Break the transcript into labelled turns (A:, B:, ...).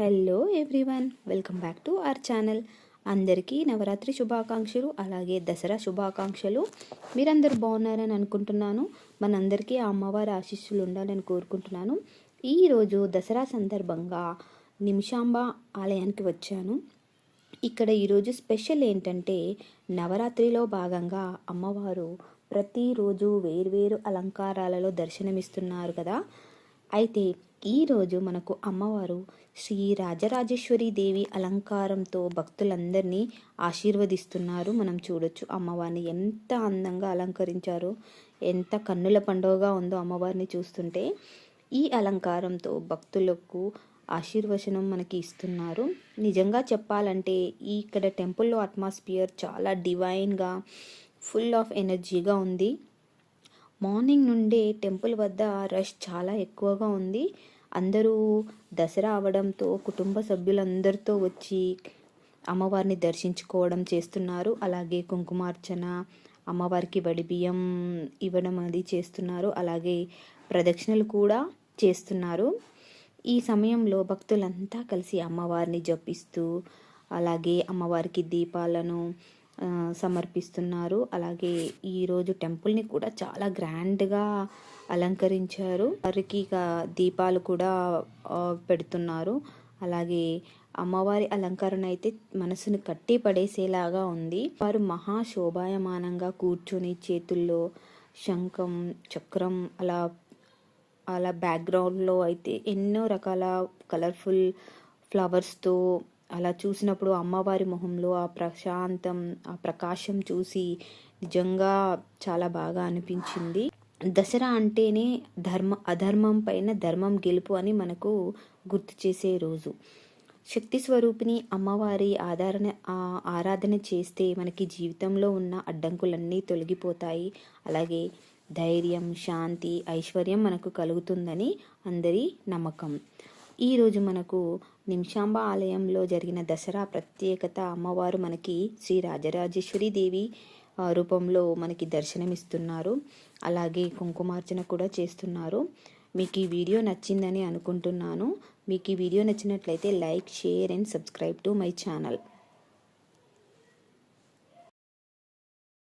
A: Hello everyone welcome back to our channel అందరికీ నవరాత్రి శుభాకాంక్షలు అలాగే దసరా శుభాకాంక్షలు. మీరందరూ బాగున్నారని అనుకుంటున్నాను. మనందరికీ ఆ అమ్మవారి ఆశీస్సులు ఉండాలని కోరుకుంటున్నాను. ఈరోజు దసరా సందర్భంగా నిమిషాంబ ఆలయానికి వచ్చాను. ఇక్కడ ఈరోజు స్పెషల్ ఏంటంటే నవరాత్రిలో భాగంగా అమ్మవారు ప్రతిరోజు వేర్వేరు అలంకారాలలో దర్శనమిస్తున్నారు కదా. అయితే ఈరోజు మనకు అమ్మవారు శ్రీ రాజరాజేశ్వరి దేవి అలంకారంతో భక్తులందరినీ ఆశీర్వదిస్తున్నారు. మనం చూడొచ్చు అమ్మవారిని ఎంత అందంగా అలంకరించారో ఎంత కన్నుల పండుగగా ఉందో అమ్మవారిని చూస్తుంటే ఈ అలంకారంతో భక్తులకు ఆశీర్వచనం మనకి ఇస్తున్నారు. నిజంగా చెప్పాలంటే ఈ ఇక్కడ టెంపుల్లో అట్మాస్ఫియర్ చాలా డివైన్గా ఫుల్ ఆఫ్ ఎనర్జీగా ఉంది. మార్నింగ్ నుండే టెంపుల్ వద్ద రష్ చాలా ఎక్కువగా ఉంది. అందరూ దసరా అవడంతో కుటుంబ సభ్యులందరితో వచ్చి అమ్మవారిని దర్శించుకోవడం చేస్తున్నారు. అలాగే కుంకుమార్చన అమ్మవారికి వడి బియ్యం ఇవ్వడం అది చేస్తున్నారు. అలాగే ప్రదక్షిణలు కూడా చేస్తున్నారు. ఈ సమయంలో భక్తులంతా కలిసి అమ్మవారిని జపిస్తూ అలాగే అమ్మవారికి దీపాలను సమర్పిస్తున్నారు. అలాగే ఈరోజు టెంపుల్ని కూడా చాలా గ్రాండ్గా అలంకరించారు. వారికి ఇక దీపాలు కూడా పెడుతున్నారు. అలాగే అమ్మవారి అలంకరణ అయితే మనసును కట్టి పడేసేలాగా ఉంది. వారు మహా శోభాయమానంగా కూర్చొని చేతుల్లో శంఖం చక్రం అలా అలా బ్యాక్గ్రౌండ్లో అయితే ఎన్నో రకాల కలర్ఫుల్ ఫ్లవర్స్తో అలా చూసినప్పుడు అమ్మవారి మొహంలో ఆ ప్రశాంతం ఆ ప్రకాశం చూసి నిజంగా చాలా బాగా అనిపించింది. దసరా అంటేనే ధర్మ అధర్మం పైన ధర్మం గెలుపు అని మనకు గుర్తు చేసే రోజు. శక్తి స్వరూపిణి అమ్మవారి ఆధారణ ఆరాధన చేస్తే మనకి జీవితంలో ఉన్న అడ్డంకులన్నీ తొలగిపోతాయి. అలాగే ధైర్యం శాంతి ఐశ్వర్యం మనకు కలుగుతుందని అందరి నమ్మకం. ఈరోజు మనకు నిమిషాంబ ఆలయంలో జరిగిన దసరా ప్రత్యేకత అమ్మవారు మనకి శ్రీ రాజరాజేశ్వరి దేవి రూపంలో మనకి దర్శనమిస్తున్నారు. అలాగే కుంకుమార్చన కూడా చేస్తున్నారు. మీకు ఈ వీడియో నచ్చిందని అనుకుంటున్నాను. మీకు ఈ వీడియో నచ్చినట్లయితే like share and subscribe to my channel.